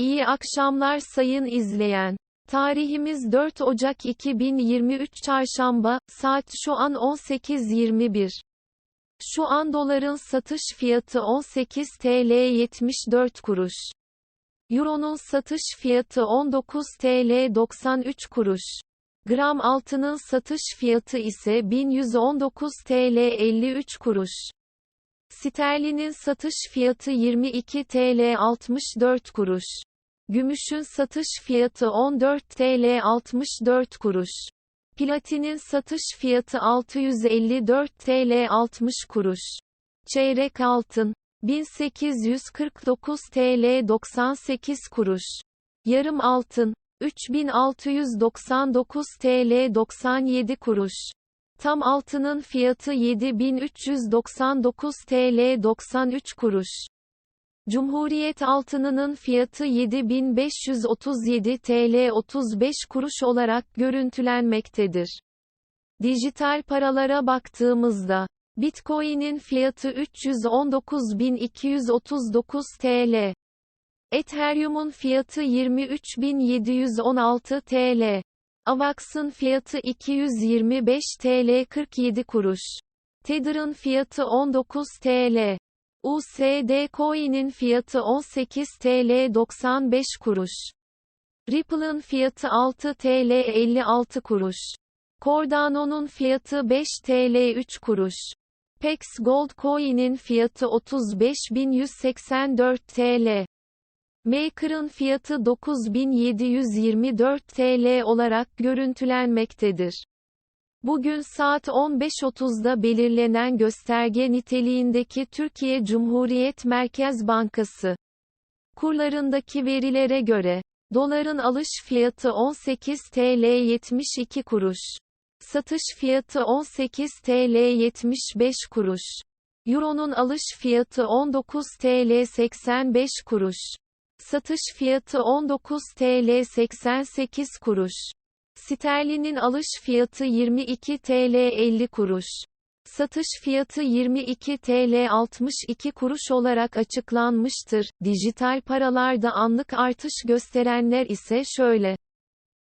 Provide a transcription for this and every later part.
İyi akşamlar sayın izleyen. Tarihimiz 4 Ocak 2023 Çarşamba, saat şu an 18.21. Şu an doların satış fiyatı 18 TL 74 kuruş. Euro'nun satış fiyatı 19 TL 93 kuruş. Gram altının satış fiyatı ise 1119 TL 53 kuruş. Sterlinin satış fiyatı 22 TL 64 kuruş. Gümüşün satış fiyatı 14 TL 64 kuruş. Platinin satış fiyatı 654 TL 60 kuruş. Çeyrek altın 1849 TL 98 kuruş. Yarım altın 3699 TL 97 kuruş. Tam altının fiyatı 7399 TL 93 kuruş. Cumhuriyet altınının fiyatı 7537 TL 35 kuruş olarak görüntülenmektedir. Dijital paralara baktığımızda, Bitcoin'in fiyatı 319.239 TL. Ethereum'un fiyatı 23.716 TL. Avax'ın fiyatı 225 TL 47 kuruş. Tether'ın fiyatı 19 TL. USD Coin'in fiyatı 18 TL 95 kuruş. Ripple'ın fiyatı 6 TL 56 kuruş. Cardano'nun fiyatı 5 TL 3 kuruş. Pex Gold Coin'in fiyatı 35.184 TL. Maker'ın fiyatı 9724 TL olarak görüntülenmektedir. Bugün saat 15.30'da belirlenen gösterge niteliğindeki Türkiye Cumhuriyet Merkez Bankası kurlarındaki verilere göre doların alış fiyatı 18 TL 72 kuruş. Satış fiyatı 18 TL 75 kuruş. Euro'nun alış fiyatı 19 TL 85 kuruş. Satış fiyatı 19 TL 88 kuruş. Sterlinin alış fiyatı 22 TL 50 kuruş. Satış fiyatı 22 TL 62 kuruş olarak açıklanmıştır. Dijital paralarda anlık artış gösterenler ise şöyle.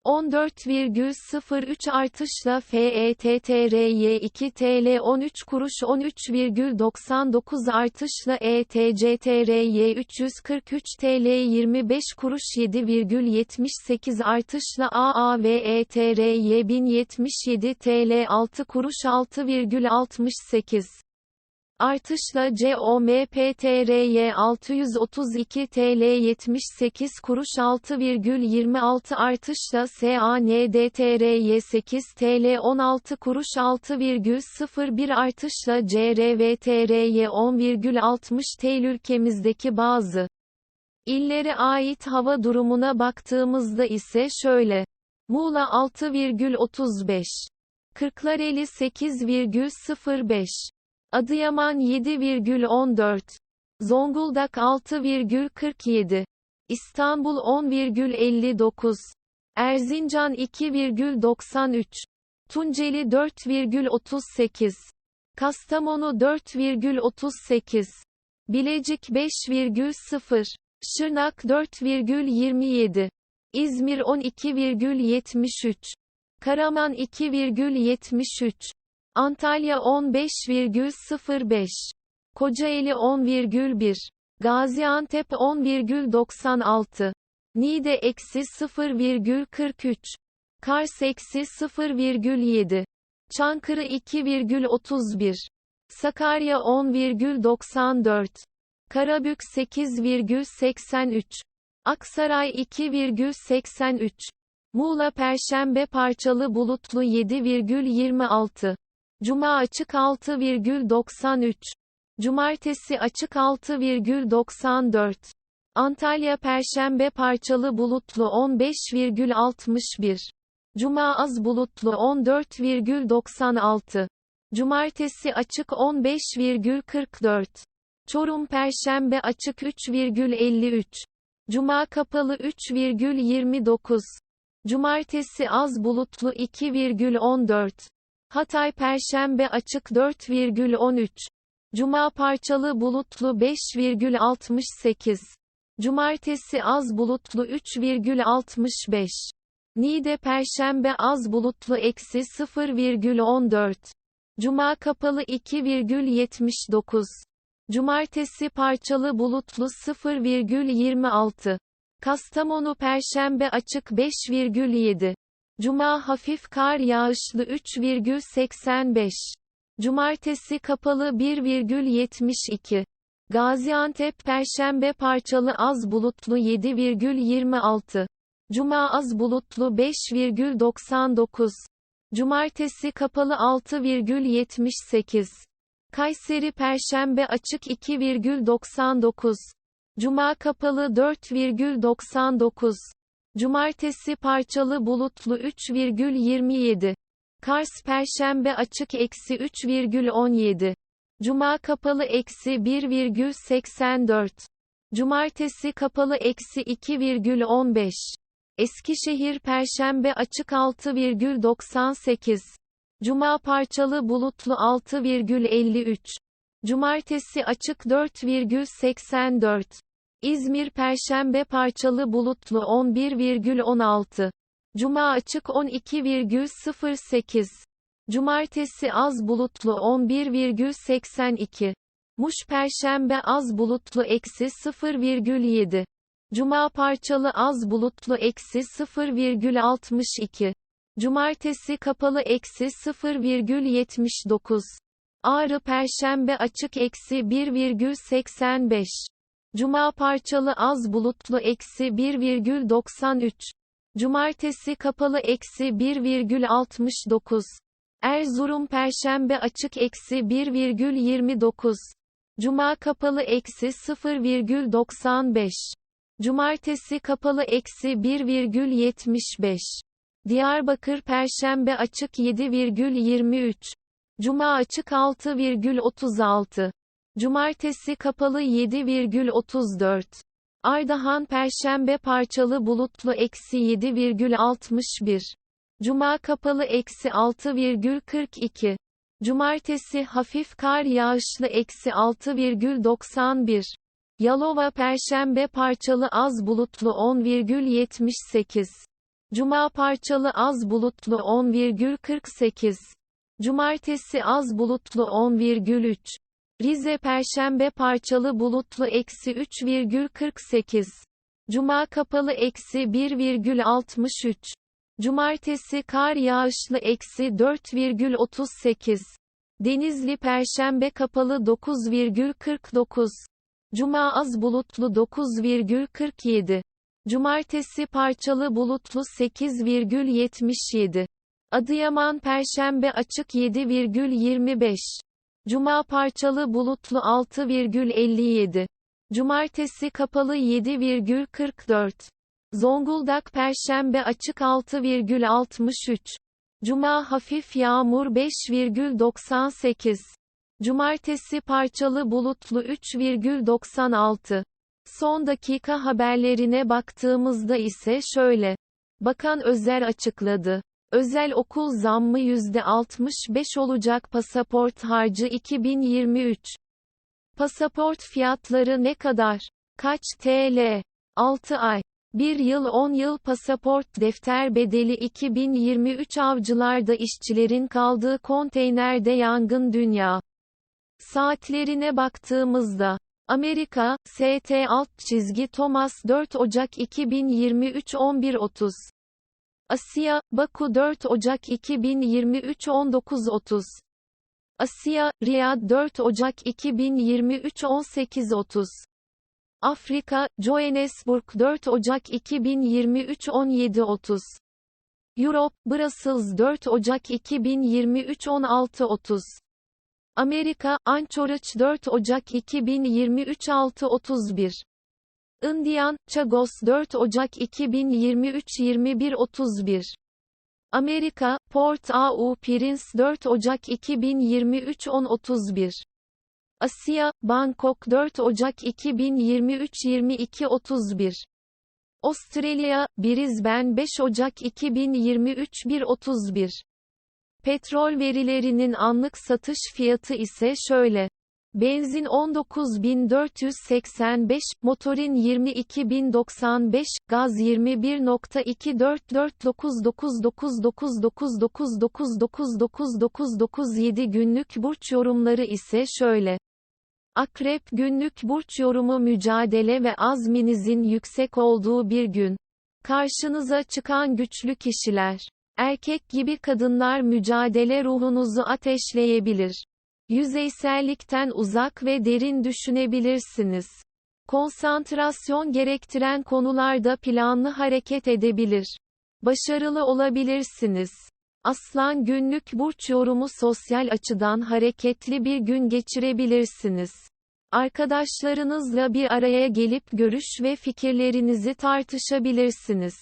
14,03 artışla FETTRY 2 TL 13 kuruş 13,99 artışla ETCTRY 343 TL 25 kuruş 7,78 artışla AAVETRY 1077 TL 6 kuruş 6,68 artışla COMPTRY 632 TL 78 kuruş 6,26 artışla SANDTRY 8 TL 16 kuruş 6,01 artışla CRVTRY 10,60 TL ülkemizdeki bazı illere ait hava durumuna baktığımızda ise şöyle. Muğla 6,35 Kırklareli 8,05 Adıyaman 7,14. Zonguldak 6,47. İstanbul 10,59. Erzincan 2,93. Tunceli 4,38. Kastamonu 4,38. Bilecik 5,0. Şırnak 4,27. İzmir 12,73. Karaman 2,73. Antalya 15,05. Kocaeli 10,1. Gaziantep 10,96. Niğde eksi 0,43. Kars eksi 0,7. Çankırı 2,31. Sakarya 10,94. Karabük 8,83. Aksaray 2,83. Muğla Perşembe parçalı bulutlu 7,26. Cuma açık 6,93. Cumartesi açık 6,94. Antalya Perşembe parçalı bulutlu 15,61. Cuma az bulutlu 14,96. Cumartesi açık 15,44. Çorum Perşembe açık 3,53. Cuma kapalı 3,29. Cumartesi az bulutlu 2,14. Hatay Perşembe açık 4,13. Cuma parçalı bulutlu 5,68. Cumartesi az bulutlu 3,65. Niğde Perşembe az bulutlu eksi 0,14. Cuma kapalı 2,79. Cumartesi parçalı bulutlu 0,26. Kastamonu Perşembe açık 5,7. Cuma hafif kar yağışlı 3,85. Cumartesi kapalı 1,72. Gaziantep Perşembe parçalı az bulutlu 7,26. Cuma az bulutlu 5,99. Cumartesi kapalı 6,78. Kayseri Perşembe açık 2,99. Cuma kapalı 4,99. Cumartesi parçalı bulutlu 3,27. Kars Perşembe açık eksi 3,17. Cuma kapalı eksi 1,84. Cumartesi kapalı eksi 2,15. Eskişehir Perşembe açık 6,98. Cuma parçalı bulutlu 6,53. Cumartesi açık 4,84. İzmir Perşembe parçalı bulutlu 11,16. Cuma açık 12,08. Cumartesi az bulutlu 11,82. Muş Perşembe az bulutlu eksi 0,7. Cuma parçalı az bulutlu eksi 0,62. Cumartesi kapalı eksi 0,79. Ağrı Perşembe açık eksi 1,85. Cuma parçalı az bulutlu eksi 1,93. Cumartesi kapalı eksi 1,69. Erzurum Perşembe açık eksi 1,29. Cuma kapalı eksi 0,95. Cumartesi kapalı eksi 1,75. Diyarbakır Perşembe açık 7,23. Cuma açık 6,36. Cumartesi kapalı 7,34. Ardahan Perşembe parçalı bulutlu eksi 7,61. Cuma kapalı eksi 6,42. Cumartesi hafif kar yağışlı eksi 6,91. Yalova Perşembe parçalı az bulutlu 10,78. Cuma parçalı az bulutlu 10,48. Cumartesi az bulutlu 10,3. Rize Perşembe parçalı bulutlu eksi 3,48. Cuma kapalı eksi 1,63. Cumartesi kar yağışlı eksi 4,38. Denizli Perşembe kapalı 9,49. Cuma az bulutlu 9,47. Cumartesi parçalı bulutlu 8,77. Adıyaman Perşembe açık 7,25. Cuma parçalı bulutlu 6,57. Cumartesi kapalı 7,44. Zonguldak Perşembe açık 6,63. Cuma hafif yağmur 5,98. Cumartesi parçalı bulutlu 3,96. Son dakika haberlerine baktığımızda ise şöyle. Bakan Özer açıkladı. Özel okul zammı %65 olacak pasaport harcı 2023. Pasaport fiyatları ne kadar? Kaç TL? 6 ay. 1 yıl 10 yıl pasaport defter bedeli 2023 avcılarda işçilerin kaldığı konteynerde yangın dünya. Saatlerine baktığımızda Amerika, ST alt çizgi Thomas 4 Ocak 2023 11.30 Asya, Baku 4 Ocak 2023 19.30 Asya, Riyad 4 Ocak 2023 18.30 Afrika, Johannesburg 4 Ocak 2023 17.30 Europe, Brussels 4 Ocak 2023 16.30 Amerika, Anchorage 4 Ocak 2023 6.31 Indian, Chagos 4 Ocak 2023 21.31 Amerika, Port au Prince 4 Ocak 2023 10.31 Asya, Bangkok 4 Ocak 2023 22.31 Avustralya, Brisbane 5 Ocak 2023 1.31 Petrol verilerinin anlık satış fiyatı ise şöyle. Benzin 19485, motorin 22095, gaz 21.244999999999997 günlük burç yorumları ise şöyle. Akrep günlük burç yorumu mücadele ve azminizin yüksek olduğu bir gün. Karşınıza çıkan güçlü kişiler. Erkek gibi kadınlar mücadele ruhunuzu ateşleyebilir. Yüzeysellikten uzak ve derin düşünebilirsiniz. Konsantrasyon gerektiren konularda planlı hareket edebilir. Başarılı olabilirsiniz. Aslan günlük burç yorumu sosyal açıdan hareketli bir gün geçirebilirsiniz. Arkadaşlarınızla bir araya gelip görüş ve fikirlerinizi tartışabilirsiniz.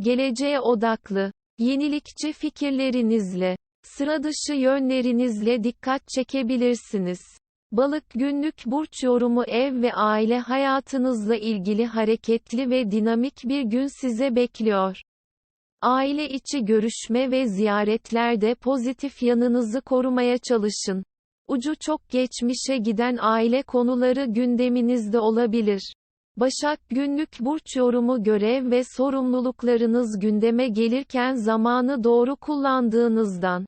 Geleceğe odaklı, yenilikçi fikirlerinizle, sıra dışı yönlerinizle dikkat çekebilirsiniz. Balık günlük burç yorumu ev ve aile hayatınızla ilgili hareketli ve dinamik bir gün size bekliyor. Aile içi görüşme ve ziyaretlerde pozitif yanınızı korumaya çalışın. Ucu çok geçmişe giden aile konuları gündeminizde olabilir. Başak günlük burç yorumu görev ve sorumluluklarınız gündeme gelirken zamanı doğru kullandığınızdan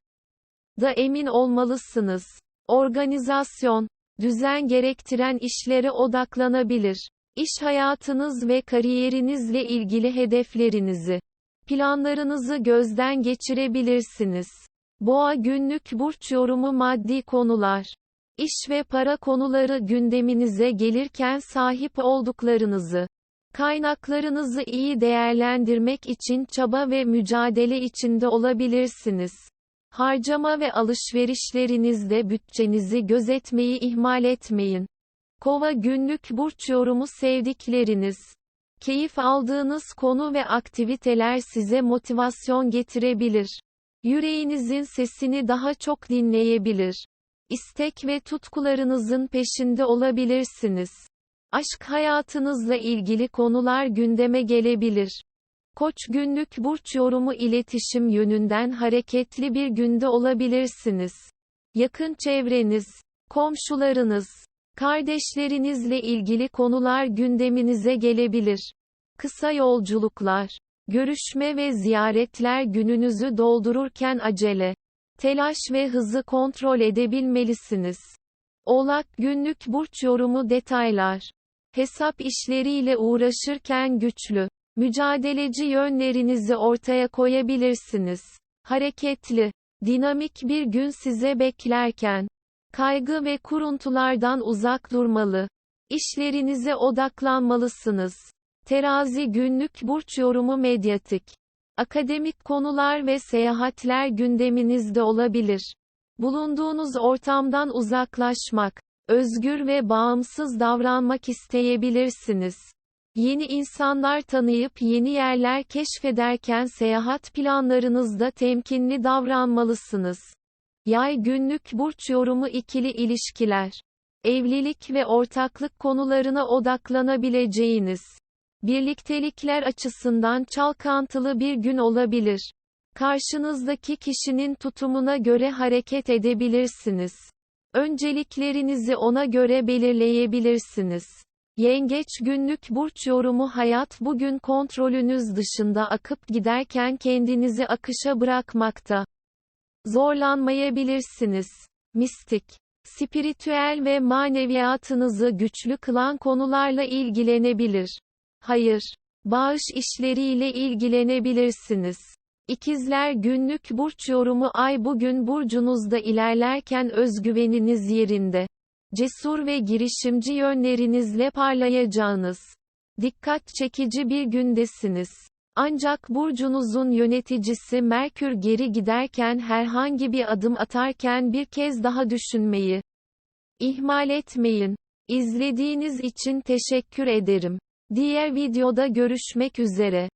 da emin olmalısınız. Organizasyon, düzen gerektiren işlere odaklanabilir. İş hayatınız ve kariyerinizle ilgili hedeflerinizi, planlarınızı gözden geçirebilirsiniz. Boğa günlük burç yorumu maddi konular, iş ve para konuları gündeminize gelirken sahip olduklarınızı, kaynaklarınızı iyi değerlendirmek için çaba ve mücadele içinde olabilirsiniz. Harcama ve alışverişlerinizde bütçenizi gözetmeyi ihmal etmeyin. Kova günlük burç yorumu sevdikleriniz. Keyif aldığınız konu ve aktiviteler size motivasyon getirebilir. Yüreğinizin sesini daha çok dinleyebilir. İstek ve tutkularınızın peşinde olabilirsiniz. Aşk hayatınızla ilgili konular gündeme gelebilir. Koç günlük burç yorumu iletişim yönünden hareketli bir günde olabilirsiniz. Yakın çevreniz, komşularınız, kardeşlerinizle ilgili konular gündeminize gelebilir. Kısa yolculuklar, görüşme ve ziyaretler gününüzü doldururken acele, telaş ve hızı kontrol edebilmelisiniz. Oğlak günlük burç yorumu detaylar. Hesap işleriyle uğraşırken güçlü, mücadeleci yönlerinizi ortaya koyabilirsiniz. Hareketli, dinamik bir gün size beklerken, kaygı ve kuruntulardan uzak durmalı. İşlerinize odaklanmalısınız. Terazi günlük burç yorumu medyatik. Akademik konular ve seyahatler gündeminizde olabilir. Bulunduğunuz ortamdan uzaklaşmak, özgür ve bağımsız davranmak isteyebilirsiniz. Yeni insanlar tanıyıp yeni yerler keşfederken seyahat planlarınızda temkinli davranmalısınız. Yay günlük burç yorumu ikili ilişkiler. Evlilik ve ortaklık konularına odaklanabileceğiniz. Birliktelikler açısından çalkantılı bir gün olabilir. Karşınızdaki kişinin tutumuna göre hareket edebilirsiniz. Önceliklerinizi ona göre belirleyebilirsiniz. Yengeç günlük burç yorumu hayat bugün kontrolünüz dışında akıp giderken kendinizi akışa bırakmakta. Zorlanmayabilirsiniz. Mistik, spiritüel ve maneviyatınızı güçlü kılan konularla ilgilenebilir. Hayır, bağış işleriyle ilgilenebilirsiniz. İkizler günlük burç yorumu ay bugün burcunuzda ilerlerken özgüveniniz yerinde. Cesur ve girişimci yönlerinizle parlayacağınız, dikkat çekici bir gündesiniz. Ancak burcunuzun yöneticisi Merkür geri giderken herhangi bir adım atarken bir kez daha düşünmeyi ihmal etmeyin. İzlediğiniz için teşekkür ederim. Diğer videoda görüşmek üzere.